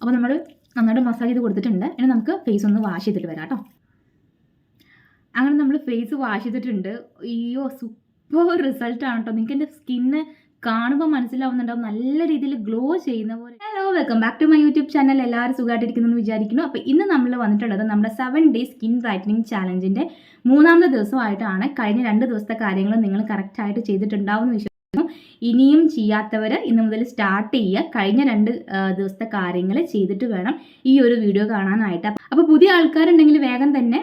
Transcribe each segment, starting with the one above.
അപ്പോൾ നമ്മൾ നന്നായിട്ട് മസാജ് ചെയ്ത് കൊടുത്തിട്ടുണ്ട്. ഇനി നമുക്ക് ഫേസ് ഒന്ന് വാഷ് ചെയ്തിട്ട് വരാം കേട്ടോ അങ്ങനെ നമ്മൾ ഫേസ് വാഷ് ചെയ്തിട്ടുണ്ട്. അയ്യോ സൂപ്പർ റിസൾട്ടാണ് കേട്ടോ നിങ്ങൾക്ക് എന്റെ സ്കിന്ന് കാണുമ്പോൾ മനസ്സിലാവുന്നുണ്ടാവും. നല്ല രീതിയിൽ ഗ്ലോ ചെയ്യുന്ന പോലെ. Hello welcome back to my YouTube channel എല്ലാവരും സുഖമായിട്ടിരിക്കുന്നു എന്ന് വിചാരിക്കുന്നു. അപ്പോൾ ഇന്ന് നമ്മൾ വന്നിട്ടുള്ളത് നമ്മുടെ സെവൻ ഡേ സ്കിൻ ബ്രൈറ്റനിങ് ചാലഞ്ചിന്റെ മൂന്നാമത്തെ ദിവസമായിട്ടാണ്. കഴിഞ്ഞ രണ്ട് ദിവസത്തെ കാര്യങ്ങൾ നിങ്ങൾ കറക്റ്റായിട്ട് ചെയ്തിട്ടുണ്ടാവുമെന്ന് വിശ്വസിക്കുന്നു ഇനിയും ചെയ്യാത്തവർ ഇന്ന് മുതൽ സ്റ്റാർട്ട് ചെയ്യുക. കഴിഞ്ഞ രണ്ട് ദിവസത്തെ കാര്യങ്ങൾ ചെയ്തിട്ട് വേണം ഈ ഒരു വീഡിയോ കാണാനായിട്ട്. അപ്പോൾ പുതിയ ആൾക്കാരുണ്ടെങ്കിൽ വേഗം തന്നെ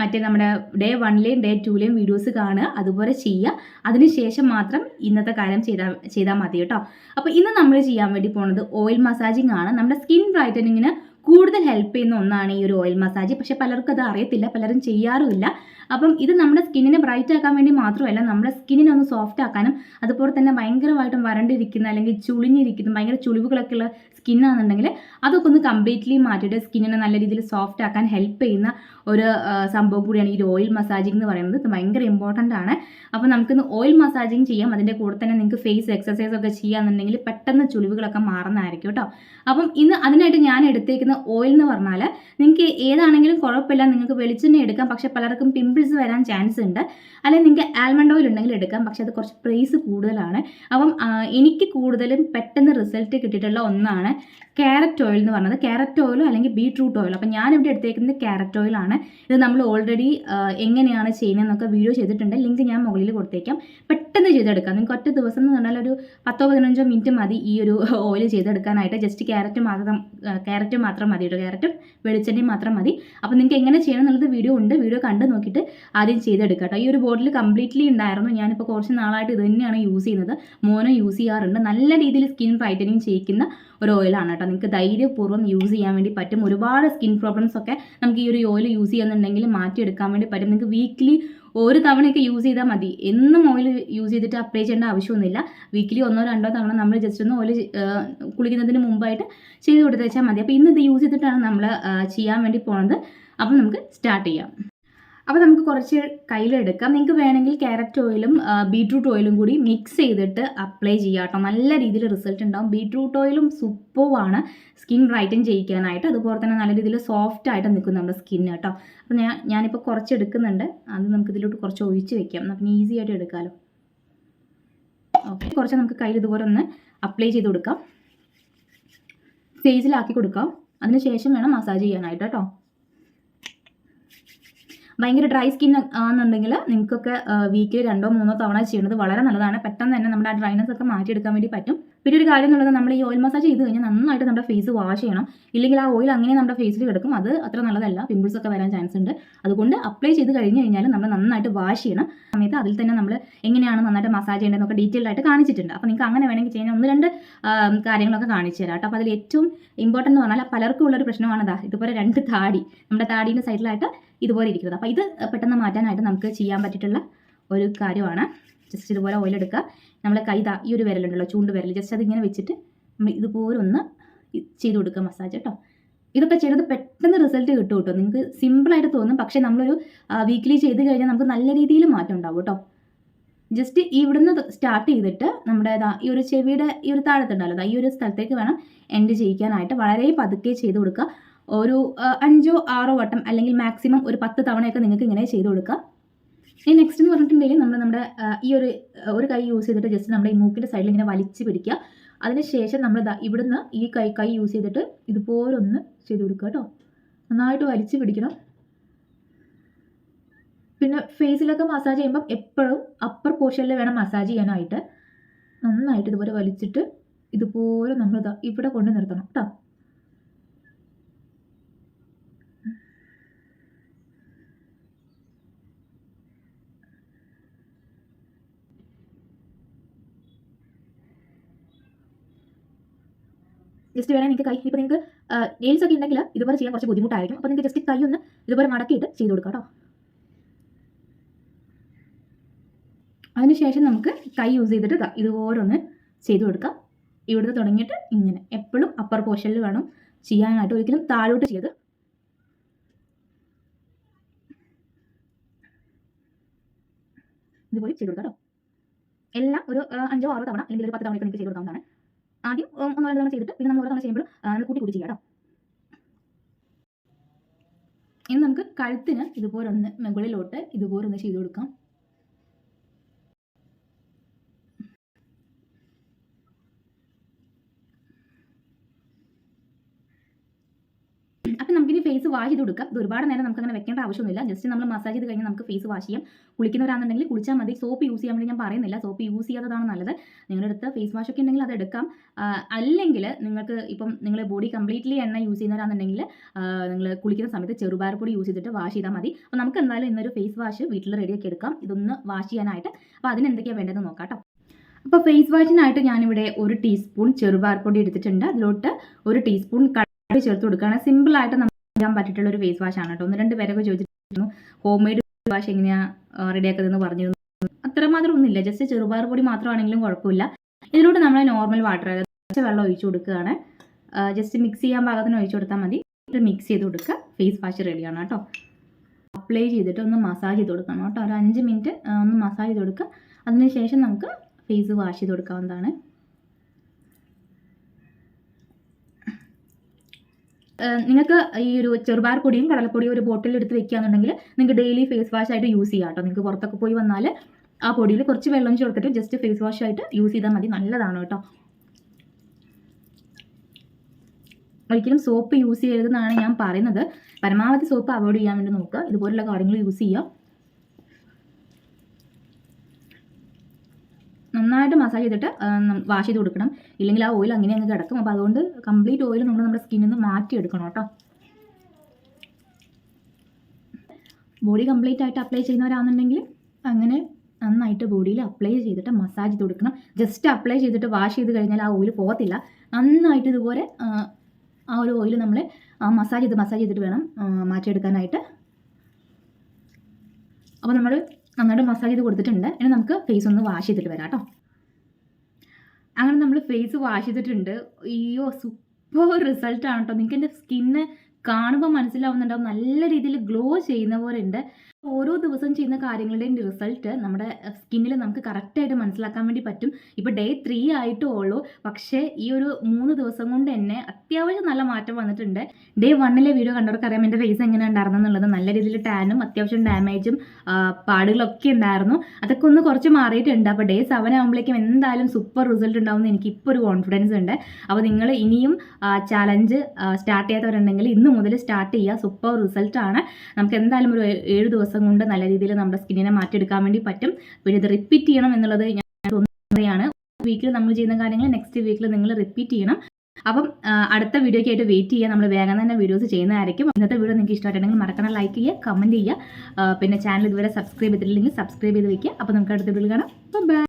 മറ്റേ നമ്മുടെ ഡേ വണ്ണിലെയും ഡേ ടൂലെയും വീഡിയോസ് കാണുക. അതുപോലെ ചെയ്യുക. അതിനുശേഷം മാത്രം ഇന്നത്തെ കാര്യം ചെയ്താൽ ചെയ്താൽ മതി കേട്ടോ. അപ്പോൾ ഇന്ന് നമ്മൾ ചെയ്യാൻ വേണ്ടി പോണത് ഓയിൽ മസാജിങ് ആണ്. നമ്മുടെ സ്കിൻ ബ്രൈറ്റനിങ്ങിന് കൂടുതൽ ഹെൽപ്പ് ചെയ്യുന്ന ഒന്നാണ് ഈ ഒരു ഓയിൽ മസാജ് പക്ഷെ പലർക്കും അത് അറിയത്തില്ല പലരും ചെയ്യാറുമില്ല. അപ്പം ഇത് നമ്മുടെ സ്കിന്നിനെ ബ്രൈറ്റ് ആക്കാൻ വേണ്ടി മാത്രമല്ല നമ്മുടെ സ്കിന്നിനെ ഒന്ന് സോഫ്റ്റ് ആക്കാനും അതുപോലെ തന്നെ ഭയങ്കരമായിട്ടും വരണ്ടിരിക്കുന്ന അല്ലെങ്കിൽ ചുളിഞ്ഞിരിക്കുന്ന ഭയങ്കര ചുളിവുകളൊക്കെ ഉള്ള സ്കിന്നാണെന്നുണ്ടെങ്കിൽ അതൊക്കെ ഒന്ന് കംപ്ലീറ്റ്ലി മാറ്റിയിട്ട് സ്കിന്നിനെ നല്ല രീതിയിൽ സോഫ്റ്റ് ആക്കാൻ ഹെൽപ്പ് ചെയ്യുന്ന ഒരു സംഭവം കൂടിയാണ് ഈ ഓയിൽ മസാജിങ് എന്ന് പറയുന്നത്. ഇത് ഭയങ്കര ഇമ്പോർട്ടന്റ് ആണ്. അപ്പോൾ നമുക്കിന്ന് ഓയിൽ മസാജിങ് ചെയ്യാം. അതിന്റെ കൂടെ തന്നെ നിങ്ങൾക്ക് ഫേസ് എക്സസൈസ് ഒക്കെ ചെയ്യാന്നുണ്ടെങ്കിൽ പെട്ടെന്ന് ചുളിവുകളൊക്കെ മാറുന്നതായിരിക്കും കേട്ടോ. അപ്പം ഇന്ന് അതിനായിട്ട് ഞാൻ എടുത്തേക്കുന്ന ഓയിൽ എന്ന് പറഞ്ഞാൽ നിങ്ങൾക്ക് ഏതാണെങ്കിലും കുഴപ്പമില്ല നിങ്ങൾക്ക് വെളിച്ചെണ്ണ എടുക്കാം പക്ഷേ പലർക്കും പിമ്പിൾസ് വരാൻ ചാൻസ് ഉണ്ട്. അല്ലെങ്കിൽ നിങ്ങൾക്ക് ആൽമണ്ട് ഓയിൽ ഉണ്ടെങ്കിൽ എടുക്കാം പക്ഷേ അത് കുറച്ച് പ്രൈസ് കൂടുതലാണ്. അപ്പം എനിക്ക് കൂടുതലും പെട്ടെന്ന് റിസൾട്ട് കിട്ടിയിട്ടുള്ള ഒന്നാണ് ക്യാരറ്റ് ഓയിൽ എന്ന് പറഞ്ഞത്. ക്യാരറ്റ് ഓയിലോ അല്ലെങ്കിൽ ബീട്രൂട്ട് ഓയിലോ അപ്പം ഞാൻ ഇവിടെ എടുത്തേക്കുന്നത് ക്യാരറ്റ് ഓയിലാണ് ഇത് നമ്മൾ ഓൾറെഡി എങ്ങനെയാണ് ചെയ്യുന്നതെന്നൊക്കെ വീഡിയോ ചെയ്തിട്ടുണ്ട്. ലിങ്ക് ഞാൻ മുകളിൽ കൊടുത്തേക്കാം. പെട്ടെന്ന് ചെയ്തെടുക്കാം. നിങ്ങൾക്ക് ഒറ്റ ദിവസം എന്ന് പറഞ്ഞാൽ ഒരു പത്തോ പതിനഞ്ചോ മിനിറ്റ് മതി ഈ ഒരു ഓയിൽ ചെയ്തെടുക്കാനായിട്ട്. ജസ്റ്റ് ക്യാരറ്റ് മാത്രം ക്യാരറ്റ് മാത്രം മതി കേട്ടോ ക്യാരറ്റും വെളിച്ചെണ്ണയും മാത്രം മതി. അപ്പോൾ നിങ്ങൾക്ക് എങ്ങനെ ചെയ്യണം എന്നുള്ളത് വീഡിയോ ഉണ്ട്. വീഡിയോ കണ്ട് നോക്കിയിട്ട് ആദ്യം ചെയ്തെടുക്കുക കേട്ടോ ഈ ഒരു ബോട്ടിൽ കംപ്ലീറ്റ്ലി ഉണ്ടായിരുന്നു. ഞാനിപ്പോൾ കുറച്ച് നാളായിട്ട് ഇത് തന്നെയാണ് യൂസ് ചെയ്യുന്നത്. മോനോ യൂസ് ചെയ്യാറുണ്ട്. നല്ല രീതിയിൽ സ്കിൻ ബ്രൈറ്റനിങ് ചെയ്യിക്കുന്ന ഒരു ഓയിലാണ് കേട്ടോ നിങ്ങൾക്ക് ധൈര്യപൂർവം യൂസ് ചെയ്യാൻ വേണ്ടി പറ്റും. ഒരുപാട് സ്കിൻ പ്രോബ്ലംസ് ഒക്കെ നമുക്ക് ഈ ഒരു ഓയിൽ യൂസ് ചെയ്യുന്നുണ്ടെങ്കിൽ മാറ്റിയെടുക്കാൻ വേണ്ടി പറ്റും. നിങ്ങൾക്ക് വീക്ക്ലി ഒരു തവണയൊക്കെ യൂസ് ചെയ്താൽ മതി. എന്നും ഓയിൽ യൂസ് ചെയ്തിട്ട് അപ്ലൈ ചെയ്യേണ്ട ആവശ്യമൊന്നുമില്ല. വീക്കിലി ഒന്നോ രണ്ടോ തവണ നമ്മൾ ജസ്റ്റ് ഒന്ന് ഓയിൽ കുളിക്കുന്നതിന് മുമ്പായിട്ട് ചെയ്ത് കൊടുത്തേച്ചാൽ മതി. അപ്പോൾ ഇന്ന് ഇത് യൂസ് ചെയ്തിട്ടാണ് നമ്മൾ ചെയ്യാൻ വേണ്ടി പോകുന്നത് അപ്പം നമുക്ക് സ്റ്റാർട്ട് ചെയ്യാം. അപ്പോൾ നമുക്ക് കുറച്ച് കയ്യിലെടുക്കാം. നിങ്ങൾക്ക് വേണമെങ്കിൽ ക്യാരറ്റ് ഓയിലും ബീട്രൂട്ട് ഓയിലും കൂടി മിക്സ് ചെയ്തിട്ട് അപ്ലൈ ചെയ്യാം കേട്ടോ. നല്ല രീതിയിൽ റിസൾട്ട് ഉണ്ടാവും. ബീട്രൂട്ട് ഓയിലും സൂപ്പറാണ് സ്കിൻ ബ്രൈറ്റൻ ചെയ്യിക്കാനായിട്ട്. അതുപോലെ തന്നെ നല്ല രീതിയിൽ സോഫ്റ്റ് ആയിട്ട് നിൽക്കും നമ്മുടെ സ്കിന്ന് കേട്ടോ. അപ്പോൾ ഞാൻ ഞാനിപ്പോൾ കുറച്ച് എടുക്കുന്നുണ്ട്. അത് നമുക്ക് ഇതിലോട്ട് കുറച്ച് ഒഴിച്ച് വെക്കാം. അപ്പം ഈസി ആയിട്ട് എടുക്കാമല്ലോ ഓക്കെ കുറച്ച് നമുക്ക് കയ്യിൽ ഇതുപോലെ ഒന്ന് അപ്ലൈ ചെയ്ത് കൊടുക്കാം. ഫേസിലാക്കി കൊടുക്കാം. അതിനുശേഷം വേണം മസാജ് ചെയ്യാനായിട്ട് കേട്ടോ. ഭയങ്കര ഡ്രൈ സ്കിൻ ആണെന്നുണ്ടെങ്കിൽ നിങ്ങൾക്കൊക്കെ വീക്കിൽ രണ്ടോ മൂന്നോ തവണ ചെയ്യുന്നത് വളരെ നല്ലതാണ്. പെട്ടെന്ന് തന്നെ നമ്മുടെ ആ ഡ്രൈനസ് ഒക്കെ മാറ്റിയെടുക്കാൻ വേണ്ടി പറ്റും. പിന്നെ ഒരു കാര്യം എന്നുള്ളത് നമ്മൾ ഈ ഓയിൽ മസാജ് ചെയ്ത് കഴിഞ്ഞാൽ നന്നായിട്ട് നമ്മുടെ ഫേസ് വാഷ് ചെയ്യണം. ഇല്ലെങ്കിൽ ആ ഓയിൽ അങ്ങനെ നമ്മുടെ ഫേസിൽ കിടക്കും. അത് അത്ര നല്ലതല്ല. പിമ്പിൾസ് ഒക്കെ വരാൻ ചാൻസ് ഉണ്ട്. അതുകൊണ്ട് അപ്ലൈ ചെയ്ത് കഴിഞ്ഞ് കഴിഞ്ഞാൽ നമ്മൾ നന്നായിട്ട് വാഷ് ചെയ്യണം. സമയത്ത് അതിൽ തന്നെ നമ്മൾ എങ്ങനെയാണ് നന്നായിട്ട് മസാജ് ചെയ്യേണ്ടതെന്നൊക്കെ ഡീറ്റെയിൽ ആയിട്ട് കാണിച്ചിട്ടുണ്ട്. അപ്പോൾ നിങ്ങൾക്ക് അങ്ങനെ വേണമെങ്കിൽ ചെയ്യാൻ ഒന്ന് രണ്ട് കാര്യങ്ങളൊക്കെ കാണിച്ചു തരാം കേട്ടോ. അപ്പോൾ അതിൽ ഏറ്റവും ഇമ്പോർട്ടന്റ് എന്ന് പറഞ്ഞാൽ പലർക്കും ഉള്ളൊരു പ്രശ്നമാണ് ഇതാ ഇതുപോലെ രണ്ട് താടി. നമ്മുടെ താടീന്റെ സൈഡിലായിട്ട് ഇതുപോലെ ഇരിക്കുന്നത്. അപ്പോൾ ഇത് പെട്ടെന്ന് മാറ്റാനായിട്ട് നമുക്ക് ചെയ്യാൻ പറ്റിയിട്ടുള്ള ഒരു കാര്യമാണ്. ജസ്റ്റ് ഇതുപോലെ ഓയിൽ എടുക്കുക. നമ്മളെ കൈ ഈ ഒരു വിരലുണ്ടല്ലോ ചൂണ്ട് വിരൽ. ജസ്റ്റ് അതിങ്ങനെ വെച്ചിട്ട് നമ്മൾ ഇതുപോലെ ഒന്ന് ചെയ്ത് കൊടുക്കുക മസാജ് കേട്ടോ. ഇതൊക്കെ ചെയ്തത് പെട്ടെന്ന് റിസൾട്ട് കിട്ടും കേട്ടോ. നിങ്ങൾക്ക് സിമ്പിളായിട്ട് തോന്നും. പക്ഷേ നമ്മളൊരു വീക്കിലി ചെയ്ത് കഴിഞ്ഞാൽ നമുക്ക് നല്ല രീതിയിൽ മാറ്റം ഉണ്ടാവും കേട്ടോ. ജസ്റ്റ് ഇവിടുന്ന് സ്റ്റാർട്ട് ചെയ്തിട്ട് നമ്മുടെ ഈ ഒരു ചെവിയുടെ ഈ ഒരു താഴത്തുണ്ടല്ലോ ഈ ഒരു സ്ഥലത്തേക്ക് വേണം എൻഡ് ചെയ്യിക്കാനായിട്ട്. വളരെ പതുക്കെ ചെയ്ത് കൊടുക്കുക. ഒരു അഞ്ചോ ആറോ വട്ടം അല്ലെങ്കിൽ മാക്സിമം ഒരു പത്ത് തവണയൊക്കെ നിങ്ങൾക്ക് ഇങ്ങനെ ചെയ്ത് കൊടുക്കാം. ഇനി നെക്സ്റ്റ് എന്ന് പറഞ്ഞിട്ടുണ്ടെങ്കിൽ നമ്മൾ നമ്മുടെ ഈ ഒരു ഒരു കൈ യൂസ് ചെയ്തിട്ട് ജസ്റ്റ് നമ്മുടെ ഈ മൂക്കിന്റെ സൈഡിൽ ഇങ്ങനെ വലിച്ചു പിടിക്കുക അതിനുശേഷം നമ്മൾ ഇവിടുന്ന് ഈ കൈ കൈ യൂസ് ചെയ്തിട്ട് ഇതുപോലെ ഒന്ന് ചെയ്ത് കൊടുക്കുക കേട്ടോ. നന്നായിട്ട് വലിച്ചു പിടിക്കണം. പിന്നെ ഫേസിലൊക്കെ മസാജ് ചെയ്യുമ്പം എപ്പോഴും അപ്പർ പോർഷനിൽ വേണം മസാജ് ചെയ്യാനായിട്ട്. നന്നായിട്ട് ഇതുപോലെ വലിച്ചിട്ട് ഇതുപോലെ നമ്മൾ ഇവിടെ കൊണ്ട് നിർത്തണം കേട്ടോ. ജസ്റ്റ് വേണേൽ നിങ്ങൾക്ക് കൈ. ഇപ്പോൾ നിങ്ങൾക്ക് നെയിൽസ് ഒക്കെ ഉണ്ടെങ്കിൽ ഇതുപോലെ ചെയ്യാൻ കുറച്ച് ബുദ്ധിമുട്ടായിരിക്കും. അപ്പോൾ നിങ്ങൾക്ക് ജസ്റ്റ് കൈ ഒന്ന് ഇതുപോലെ മടക്കിയിട്ട് ചെയ്ത് കൊടുക്കാം കേട്ടോ അതിനുശേഷം നമുക്ക് കൈ യൂസ് ചെയ്തിട്ട് ഇതുപോലെ ഒന്ന് ചെയ്ത് കൊടുക്കാം. ഇവിടുന്ന് തുടങ്ങിയിട്ട് ഇങ്ങനെ. എപ്പോഴും അപ്പർ പോർഷനിൽ വേണം ചെയ്യാനായിട്ട് ഒരിക്കലും താഴോട്ട് ചെയ്ത്. ഇതുപോലെ ചെയ്ത് കൊടുക്കാം കേട്ടോ എല്ലാം ഒരു അഞ്ചോ ആറോ തവണ അല്ലെങ്കിൽ ഒരു പത്ത് തവണയൊക്കെ നിങ്ങൾക്ക് ചെയ്ത് കൊടുക്കാവുന്നതാണ്. ആദ്യം ഒന്നോ രണ്ടോ ചെയ്തിട്ട് പിന്നെ നമ്മൾ ഓരോ തവണ ചെയ്യുമ്പോൾ നമ്മൾ കൂട്ടി കൂടി ചെയ്യാം ഇനി നമുക്ക് കഴുത്തിന് ഇതുപോലെ ഒന്ന് മുകളിലോട്ട് ഇതുപോലെ ചെയ്ത് കൊടുക്കാം. അപ്പം നമുക്കിനി ഫേസ് വാഷ് ചെയ്ത് കൊടുക്കാം. ഇത് ഒരുപാട് നേരം നമുക്ക് അങ്ങനെ വെക്കേണ്ട ആവശ്യമൊന്നുമില്ല. ജസ്റ്റ് നമ്മൾ മസാജ് ചെയ്ത് കഴിഞ്ഞാൽ നമുക്ക് ഫേസ് വാഷ് ചെയ്യാം. കുളിക്കുന്നവരാണെന്നുണ്ടെങ്കിൽ കുളിച്ചാൽ മതി. സോപ്പ് യൂസ് ചെയ്യാൻ വേണ്ടി ഞാൻ പറയുന്നില്ല. സോപ്പ് യൂസ് ചെയ്യാത്തതാണ് നല്ലത്. നിങ്ങളുടെ അടുത്ത് ഫേസ് വാഷ് ഒക്കെ ഉണ്ടെങ്കിൽ അത് എടുക്കാം. അല്ലെങ്കിൽ നിങ്ങൾക്ക് ഇപ്പം നിങ്ങൾ ബോഡി കംപ്ലീറ്റ്ലി എണ്ണ യൂസ് ചെയ്യുന്നവരാണെന്നുണ്ടെങ്കിൽ നിങ്ങൾ കുളിക്കുന്ന സമയത്ത് ചെറുപയർ യൂസ് ചെയ്തിട്ട് വാഷ് ചെയ്താൽ മതി. അപ്പോൾ നമുക്ക് എന്തായാലും ഇന്നൊരു ഫേസ് വാഷ് വീട്ടിൽ റെഡിയാക്കി എടുക്കാം. ഇതൊന്ന് വാഷ് ചെയ്യാനായിട്ട്. അപ്പോൾ അതിന് എന്തൊക്കെയാണ് വേണ്ടതെന്ന് നോക്കാം കേട്ടോ അപ്പോൾ ഫേസ് വാഷിനായിട്ട് ഞാനിവിടെ ഒരു ടീസ്പൂൺ ചെറുപാർപ്പൊടി പൊടി എടുത്തിട്ടുണ്ട്. അതിലോട്ട് ഒരു ടീസ്പൂൺ കടൽ ചേർത്ത് കൊടുക്കുകയാണ്. സിമ്പിൾ ആയിട്ട് നമുക്ക് ചെയ്യാൻ പറ്റിയിട്ടുള്ള ഒരു ഫേസ് വാഷ് ആണ് കേട്ടോ. ഒന്ന് രണ്ട് പേരൊക്കെ ചോദിച്ചിരുന്നു ഹോം മെയ്ഡ് വാഷ് എങ്ങനെയാണ് റെഡിയാക്കുന്നതെന്ന് പറഞ്ഞിരുന്നു. അത്രമാത്രം ഒന്നുമില്ല. ജസ്റ്റ് ചെറുപയർ പൊടി മാത്രമാണെങ്കിലും കുഴപ്പമില്ല. ഇതിലൂടെ നമ്മൾ നോർമൽ വാട്ടർ കുറച്ച് വെള്ളം ഒഴിച്ചു കൊടുക്കുകയാണ്. ജസ്റ്റ് മിക്സ് ചെയ്യാൻ പാകത്തിന് ഒഴിച്ചു കൊടുത്താൽ മതി. മിക്സ് ചെയ്ത് കൊടുക്കുക. ഫേസ് വാഷ് റെഡിയാണ് കേട്ടോ. അപ്ലൈ ചെയ്തിട്ട് ഒന്ന് മസാജ് ചെയ്ത് കൊടുക്കണം കേട്ടോ. ഒരു അഞ്ച് മിനിറ്റ് ഒന്ന് മസാജ് ചെയ്ത് കൊടുക്കുക. അതിനുശേഷം നമുക്ക് ഫേസ് വാഷ് ചെയ്ത് കൊടുക്കാവുന്നതാണ്. നിങ്ങൾക്ക് ഈ ഒരു ചെറുപാർ പൊടിയും കടലപ്പൊടിയും ഒരു ബോട്ടിൽ എടുത്ത് വെക്കുകയാണെന്നുണ്ടെങ്കിൽ നിങ്ങൾക്ക് ഡെയിലി ഫേസ് വാഷ് ആയിട്ട് യൂസ് ചെയ്യാം കേട്ടോ നിങ്ങൾക്ക് പുറത്തൊക്കെ പോയി വന്നാൽ ആ പൊടിയിൽ കുറച്ച് വെള്ളം ചേർത്തിട്ട് ജസ്റ്റ് ഫേസ് വാഷ് ആയിട്ട് യൂസ് ചെയ്താൽ മതി. നല്ലതാണ് കേട്ടോ ഒരിക്കലും സോപ്പ് യൂസ് ചെയ്യരുതെന്നാണ് ഞാൻ പറയുന്നത്. പരമാവധി സോപ്പ് അവോയ്ഡ് ചെയ്യാൻ വേണ്ടി നോക്കുക. ഇതുപോലുള്ള കാര്യങ്ങൾ യൂസ് ചെയ്യുക നന്നായിട്ട് മസാജ് ചെയ്തിട്ട് വാഷ് ചെയ്ത് കൊടുക്കണം. ഇല്ലെങ്കിൽ ആ ഓയിൽ അങ്ങനെ അങ്ങ് കിടക്കും. അപ്പോൾ അതുകൊണ്ട് കംപ്ലീറ്റ് ഓയിൽ നമ്മൾ നമ്മുടെ സ്കിന്നിൽ നിന്ന് മാറ്റിയെടുക്കണം കേട്ടോ. ബോഡി കംപ്ലീറ്റ് ആയിട്ട് അപ്ലൈ ചെയ്യുന്നവരാണെന്നുണ്ടെങ്കിൽ അങ്ങനെ നന്നായിട്ട് ബോഡിയിൽ അപ്ലൈ ചെയ്തിട്ട് മസാജ് ചെയ്ത് കൊടുക്കണം. ജസ്റ്റ് അപ്ലൈ ചെയ്തിട്ട് വാഷ് ചെയ്ത് കഴിഞ്ഞാൽ ആ ഓയിൽ പോകത്തില്ല. നന്നായിട്ട് ഇതുപോലെ ആ, ഒരു ഓയിൽ നമ്മൾ മസാജ് ചെയ്ത് മസാജ് ചെയ്തിട്ട് വേണം മാറ്റിയെടുക്കാനായിട്ട്. അപ്പോൾ നമ്മൾ നന്നായിട്ട് മസാജ് ചെയ്ത് കൊടുത്തിട്ടുണ്ട്. ഇനി നമുക്ക് ഫേസ് ഒന്ന് വാഷ് ചെയ്തിട്ട് വരാം കേട്ടോ അങ്ങനെ നമ്മൾ ഫേസ് വാഷ് ചെയ്തിട്ടുണ്ട്. അയ്യോ സൂപ്പർ റിസൾട്ടാണ് കേട്ടോ നിങ്ങൾക്ക് എന്റെ സ്കിന്ന് കാണുമ്പോൾ മനസ്സിലാവുന്നുണ്ടാവും. നല്ല രീതിയിൽ ഗ്ലോ ചെയ്യുന്ന പോലെ ഉണ്ട്. ഓരോ ദിവസം ചെയ്യുന്ന കാര്യങ്ങളുടെയും റിസൾട്ട് നമ്മുടെ സ്കിന്നിൽ നമുക്ക് കറക്റ്റായിട്ട് മനസ്സിലാക്കാൻ വേണ്ടി പറ്റും. ഇപ്പോൾ ഡേ ത്രീ ആയിട്ടേ ഉള്ളൂ പക്ഷേ ഈ ഒരു മൂന്ന് ദിവസം കൊണ്ട് തന്നെ അത്യാവശ്യം നല്ല മാറ്റം വന്നിട്ടുണ്ട്. ഡേ വണ്ണിലെ വീഡിയോ കണ്ടവർക്കറിയാം എന്റെ ഫേസ് എങ്ങനെ ഉണ്ടായിരുന്നു എന്നുള്ളത്. നല്ല രീതിയിൽ ടാനും അത്യാവശ്യം ഡാമേജും പാടുകളൊക്കെ ഉണ്ടായിരുന്നു. അതൊക്കെ ഒന്ന് കുറച്ച് മാറിയിട്ടുണ്ട്. അപ്പോൾ ഡേ സെവൻ ആകുമ്പോഴേക്കും എന്തായാലും സൂപ്പർ റിസൾട്ട് ഉണ്ടാവുമെന്ന് എനിക്ക് ഇപ്പോൾ ഒരു കോൺഫിഡൻസ് ഉണ്ട്. അപ്പോൾ നിങ്ങൾ ഇനിയും ചാലഞ്ച് സ്റ്റാർട്ട് ചെയ്യാത്തവരുണ്ടെങ്കിൽ ഇന്ന് മുതൽ സ്റ്റാർട്ട് ചെയ്യുക. സൂപ്പർ റിസൾട്ടാണ് നമുക്ക് എന്തായാലും ഒരു ഏഴ് ദിവസം കൊണ്ട് നല്ല രീതിയിൽ നമ്മുടെ സ്കിന്നിനെ മാറ്റിയെടുക്കാൻ വേണ്ടി പറ്റും. പിന്നെ ഇത് റിപ്പീറ്റ് ചെയ്യണം എന്നുള്ളത് ഞാൻ തോന്നുന്നതാണ്. വീക്കിൽ നമ്മൾ ചെയ്യുന്ന കാര്യങ്ങൾ നെക്സ്റ്റ് വീക്കിൽ നിങ്ങൾ റിപ്പീറ്റ് ചെയ്യണം. അപ്പം അടുത്ത വീഡിയോയ്ക്ക് ആയിട്ട് വെയിറ്റ് ചെയ്യുക നമ്മൾ വേഗം തന്നെ വീഡിയോസ് ചെയ്യുന്നതായിരിക്കും. ഇന്നത്തെ വീഡിയോ നിങ്ങൾക്ക് ഇഷ്ടമായിട്ടുണ്ടെങ്കിൽ മറക്കണം ലൈക്ക് ചെയ്യുക കമന്റ് ചെയ്യുക. പിന്നെ ചാനൽ ഇതുവരെ സബ്സ്ക്രൈബ് ചെയ്തിട്ടില്ലെങ്കിൽ സബ്സ്ക്രൈബ് ചെയ്ത് വയ്ക്കുക അപ്പോൾ നമുക്ക് അടുത്ത വീഡിയോ കാണാം. ബൈ